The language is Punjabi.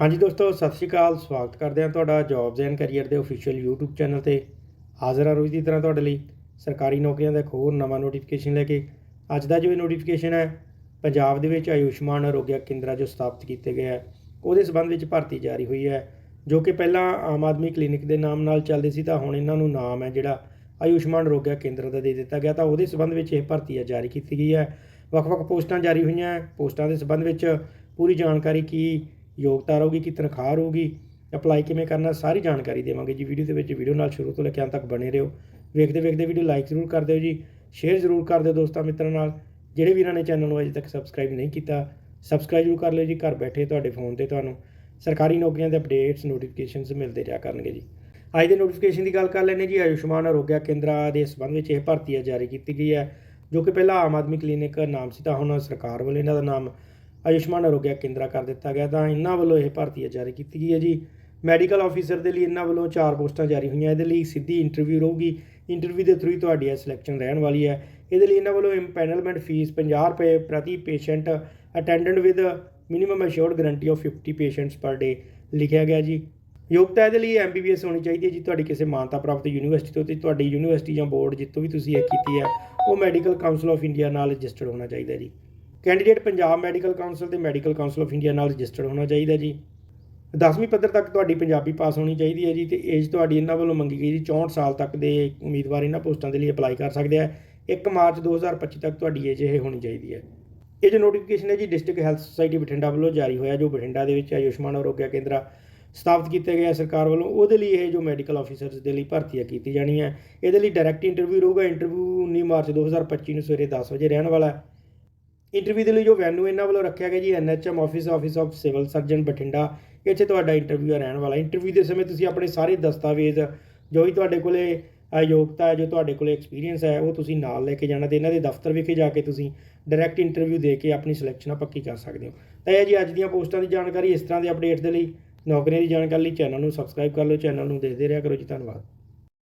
ਹਾਂਜੀ ਦੋਸਤੋ, ਸਤਿ ਸ਼੍ਰੀ ਅਕਾਲ, ਸਵਾਗਤ ਕਰਦੇ ਹਾਂ ਤੁਹਾਡਾ ਜੌਬਸ ਐਂਡ ਕੈਰੀਅਰ ਦੇ ਅਫੀਸ਼ੀਅਲ YouTube ਚੈਨਲ ਤੇ। ਹਾਜ਼ਰ ਹਾਂ ਰੋਜ਼ ਦੀ ਤਰ੍ਹਾਂ ਤੁਹਾਡੇ ਲਈ ਸਰਕਾਰੀ ਨੌਕਰੀਆਂ ਦਾ ਇੱਕ ਹੋਰ ਨਵਾਂ ਨੋਟੀਫਿਕੇਸ਼ਨ ਲੈ ਕੇ। ਅੱਜ ਦਾ ਜੋ ਨੋਟੀਫਿਕੇਸ਼ਨ ਹੈ, ਪੰਜਾਬ ਦੇ ਵਿੱਚ ਆਯੁਸ਼ਮਾਨ ਆਰੋਗਿਆ ਕੇਂਦਰਾਂ ਜੋ ਸਥਾਪਿਤ ਕੀਤੇ ਗਏ ਹੈ, ਉਹਦੇ ਸਬੰਧ ਵਿੱਚ ਭਰਤੀ ਜਾਰੀ ਹੋਈ ਹੈ, ਜੋ ਕਿ ਪਹਿਲਾਂ ਆਮ ਆਦਮੀ ਕਲੀਨਿਕ ਦੇ ਨਾਮ ਨਾਲ ਚੱਲਦੇ ਸੀ, ਤਾਂ ਹੁਣ ਇਹਨਾਂ ਨੂੰ ਨਾਮ ਹੈ ਜਿਹੜਾ ਆਯੁਸ਼ਮਾਨ ਆਰੋਗਿਆ ਕੇਂਦਰ ਦਾ ਦੇ ਦਿੱਤਾ ਗਿਆ, ਤਾਂ ਉਹਦੇ ਸਬੰਧ ਵਿੱਚ ਇਹ ਭਰਤੀ ਜਾਰੀ ਕੀਤੀ ਗਈ ਹੈ। ਵੱਖ-ਵੱਖ ਪੋਸਟਾਂ ਜਾਰੀ ਹੋਈਆਂ, ਪੋਸਟਾਂ ਦੇ ਸਬੰਧ ਵਿੱਚ ਪੂਰੀ ਜਾਣਕਾਰੀ ਕੀ ਯੋਗਤਾ ਰਹੂਗੀ, ਕੀ ਤਨਖਾਹ ਰਹੂਗੀ ਅਪਲਾਈ ਕਿਵੇਂ ਕਰਨਾ, ਸਾਰੀ ਜਾਣਕਾਰੀ ਦੇਵਾਂਗੇ ਜੀ। ਵੀਡੀਓ ਦੇ ਵਿੱਚ ਵੀਡੀਓ ਨਾਲ ਸ਼ੁਰੂ ਤੋਂ ਲੈ ਕੇ ਅੰਤ ਤੱਕ ਬਣੇ ਰਹੋ। ਵੇਖਦੇ ਵੇਖਦੇ ਵੀਡੀਓ ਲਾਈਕ ਜ਼ਰੂਰ ਕਰ ਦਿਓ ਜੀ। ਸ਼ੇਅਰ ਜ਼ਰੂਰ ਕਰ ਦਿਓ ਦੋਸਤਾਂ ਮਿੱਤਰਾਂ ਨਾਲ। ਜਿਹੜੇ ਵੀਰਾਂ ਨੇ ਚੈਨਲ ਨੂੰ ਅਜੇ ਤੱਕ ਸਬਸਕ੍ਰਾਈਬ ਨਹੀਂ ਕੀਤਾ ਸਬਸਕ੍ਰਾਈਬ ਜ਼ਰੂਰ ਕਰ ਲਿਓ ਜੀ। ਘਰ ਬੈਠੇ ਤੁਹਾਡੇ ਫੋਨ ਤੇ ਤੁਹਾਨੂੰ ਸਰਕਾਰੀ ਨੌਕਰੀਆਂ ਦੇ ਅਪਡੇਟਸ ਨੋਟੀਫਿਕੇਸ਼ਨਸ ਮਿਲਦੇ ਰਿਹਾ ਕਰਨਗੇ ਜੀ। ਅੱਜ ਦੇ ਨੋਟੀਫਿਕੇਸ਼ਨ ਦੀ ਗੱਲ ਕਰ ਲੈਂਦੇ ਜੀ। ਆਯੁਸ਼ਮਾਨ ਆਰੋਗਿਆ ਕੇਂਦਰਾਂ ਦੇ ਸੰਬੰਧ ਵਿੱਚ ਇਹ ਭਰਤੀ ਹੈ ਜਾਰੀ ਕੀਤੀ ਗਈ ਹੈ। ਜੋ ਕਿ ਪਹਿਲਾਂ ਆਮ ਆਦਮੀ ਕਲੀਨਿਕ ਨਾਮ ਸੀ, ਤਾਂ ਹੁਣ ਸਰਕਾਰ ਵੱਲੋਂ ਇਹਨਾਂ ਦਾ ਨਾਮ ਆਯੁਸ਼ਮਾਨ ਆਰੋਗਿਆ ਕੇਂਦਰਾ ਕਰ ਦਿੱਤਾ ਗਿਆ ਤਾਂ ਇਹਨਾਂ ਵੱਲੋਂ ਇਹ ਭਰਤੀ ਹੈ ਜਾਰੀ ਕੀਤੀ ਗਈ ਹੈ ਜੀ। ਮੈਡੀਕਲ ਆਫੀਸਰ ਦੇ ਲਈ ਇਹਨਾਂ ਵੱਲੋਂ ਚਾਰ ਪੋਸਟਾਂ ਜਾਰੀ ਹੋਈਆਂ। ਇਹਦੇ ਲਈ ਸਿੱਧੀ ਇੰਟਰਵਿਊ ਰਹੂਗੀ। ਇੰਟਰਵਿਊ ਦੇ ਥਰੂ ਹੀ ਤੁਹਾਡੀ ਸਿਲੈਕਸ਼ਨ ਰਹਿਣ ਵਾਲੀ ਹੈ। ਇਹਦੇ ਲਈ ਇਹਨਾਂ ਵੱਲੋਂ ਇੰਪੈਨਲਮੈਂਟ ਫੀਸ 50 ਰੁਪਏ ਪ੍ਰਤੀ patient attendant with minimum assured guarantee of 50 patients per day ਲਿਖਿਆ ਗਿਆ ਜੀ। ਯੋਗਤਾ ਇਹਦੇ ਲਈ ਐਮਬੀਬੀਐਸ ਹੋਣੀ ਚਾਹੀਦੀ ਹੈ ਜੀ। ਤੁਹਾਡੀ ਕਿਸੇ ਮਾਨਤਾ ਪ੍ਰਾਪਤ ਯੂਨੀਵਰਸਿਟੀ ਤੋਂ ਤੇ ਤੁਹਾਡੀ ਯੂਨੀਵਰਸਿਟੀ ਜਾਂ ਬੋਰਡ ਜਿੱਥੋਂ ਵੀ ਤੁਸੀਂ ਇਹ ਕੀਤੀ ਹੈ, ਉਹ ਮੈਡੀਕਲ ਕਾਉਂਸਲ ਆਫ ਇੰਡੀਆ ਨਾਲ ਰਜਿਸਟਰਡ ਹੋਣਾ ਚਾਹੀਦਾ ਜੀ। ਕੈਂਡੀਡੇਟ ਪੰਜਾਬ ਮੈਡੀਕਲ ਕਾਉਂਸਲ ਤੇ ਮੈਡੀਕਲ ਕਾਉਂਸਲ ਆਫ ਇੰਡੀਆ ਨਾਲ ਰਜਿਸਟਰਡ ਹੋਣਾ ਚਾਹੀਦਾ ਜੀ। 10ਵੀਂ ਪੱਧਰ ਤੱਕ ਤੁਹਾਡੀ ਪੰਜਾਬੀ ਪਾਸ ਹੋਣੀ ਚਾਹੀਦੀ ਹੈ ਜੀ ਤੇ ਏਜ ਤੁਹਾਡੀ ਇਹਨਾਂ ਵੱਲੋਂ ਮੰਗੀ ਗਈ ਜੀ 64 ਸਾਲ ਤੱਕ ਦੇ ਉਮੀਦਵਾਰ ਇਹਨਾਂ ਪੋਸਟਾਂ ਦੇ ਲਈ ਅਪਲਾਈ ਕਰ ਸਕਦੇ ਆ। 1 ਮਾਰਚ 2025 ਤੱਕ ਤੁਹਾਡੀ ਏਜ ਇਹ ਹੋਣੀ ਚਾਹੀਦੀ ਹੈ। ਇਹ ਜੋ ਨੋਟੀਫਿਕੇਸ਼ਨ ਹੈ ਜੀ ਡਿਸਟ੍ਰਿਕਟ ਹੈਲਥ ਸੁਸਾਇਟੀ ਬਠਿੰਡਾ ਵੱਲੋਂ ਜਾਰੀ ਹੋਇਆ ਜੋ ਬਠਿੰਡਾ ਦੇ ਵਿੱਚ ਆਯੁਸ਼ਮਾਨ ਆਰੋਗਿਆ ਕੇਂਦਰਾ ਸਥਾਪਿਤ ਕੀਤੇ ਗਏ ਸਰਕਾਰ ਵੱਲੋਂ, ਉਹਦੇ ਲਈ ਇਹ ਜੋ ਮੈਡੀਕਲ ਆਫੀਸਰਸ ਦੇ ਲਈ ਭਰਤੀਆਂ ਕੀਤੀ ਜਾਣੀ ਹੈ। ਇਹਦੇ ਲਈ ਡਾਇਰੈਕਟ ਇੰਟਰਵਿਊ ਰਹੂਗਾ। ਇੰਟਰਵਿਊ 19 ਮਾਰਚ 2025 ਨੂੰ ਸਵੇਰੇ 10 ਵਜੇ ਰਹਿਣ ਵਾਲਾ ਹੈ। ਇੰਟਰਵਿਊ ਦੇ ਲਈ ਜੋ ਵੈਨਿਊ ਇਹਨਾਂ ਵੱਲੋਂ ਰੱਖਿਆ ਗਿਆ ਜੀ NHM office office of civil surgeon Bathinda ਇੱਥੇ ਤੁਹਾਡਾ ਇੰਟਰਵਿਊ ਰਹਿਣ ਵਾਲਾ। ਇੰਟਰਵਿਊ ਦੇ ਸਮੇਂ ਤੁਸੀਂ ਆਪਣੇ ਸਾਰੇ ਦਸਤਾਵੇਜ਼ ਜੋ ਵੀ ਤੁਹਾਡੇ ਕੋਲੇ ਅ, ਯੋਗਤਾ ਹੈ ਜੋ ਤੁਹਾਡੇ ਕੋਲੇ ਐਕਸਪੀਰੀਅੰਸ ਹੈ ਉਹ ਤੁਸੀਂ ਨਾਲ ਲੈ ਕੇ ਜਾਣਾ ਤੇ ਇਹਨਾਂ ਦੇ ਦਫ਼ਤਰ ਵਿਖੇ ਜਾ ਕੇ ਤੁਸੀਂ ਡਾਇਰੈਕਟ ਇੰਟਰਵਿਊ ਦੇ ਕੇ ਆਪਣੀ ਸਿਲੈਕਸ਼ਨ ਪੱਕੀ ਕਰ ਸਕਦੇ ਹੋ। ਤਾਂ ਇਹ ਜੀ ਅੱਜ ਦੀਆਂ ਪੋਸਟਾਂ ਦੀ ਜਾਣਕਾਰੀ ਇਸ ਤਰ੍ਹਾਂ ਦੇ ਅਪਡੇਟ ਦੇ ਲਈ ਨੌਕਰੀਆਂ ਦੀ ਜਾਣਕਾਰੀ ਲਈ ਚੈਨਲ ਨੂੰ ਸਬਸਕ੍ਰਾਈਬ ਕਰ ਲਓ ਚੈਨਲ ਨੂੰ ਦੇਖਦੇ ਰਿਹਾ ਕਰੋ ਜੀ ਧੰਨਵਾਦ।